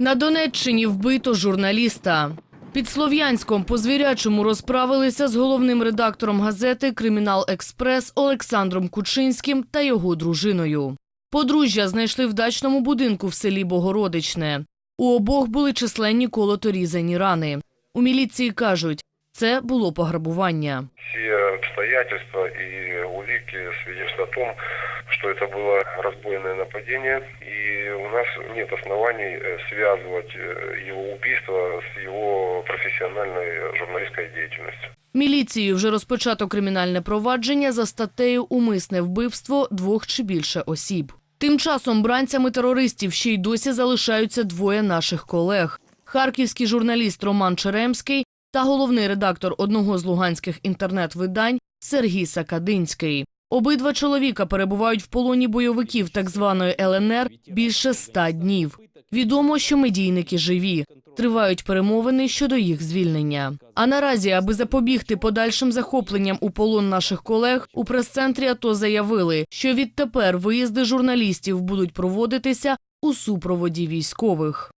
На Донеччині вбито журналіста. Під Слов'янськом по звірячому розправилися з головним редактором газети Кримінал Експрес Олександром Кучинським та його дружиною. Подружжя знайшли в дачному будинку в селі Богородичне. У обох були численні колото різані рани. У міліції кажуть, це було пограбування. Все обстоятельства и улики свидетельствуют о том, что это было разбойное нападение, и у нас нет оснований э, связывать э, его убийство с его профессиональной журналистской деятельностью. Міліцією вже розпочато кримінальне провадження за статтею «Умисне вбивство двох чи більше осіб». Тим часом бранцями терористів ще й досі залишаються двоє наших колег. Харківський журналіст Роман Черемський та головний редактор одного з луганських інтернет-видань Сергій Сакадинський. Обидва чоловіка перебувають в полоні бойовиків так званої ЛНР більше ста днів. Відомо, що медійники живі. Тривають перемовини щодо їх звільнення. А наразі, аби запобігти подальшим захопленням у полон наших колег, у прес-центрі АТО заявили, що відтепер виїзди журналістів будуть проводитися у супроводі військових.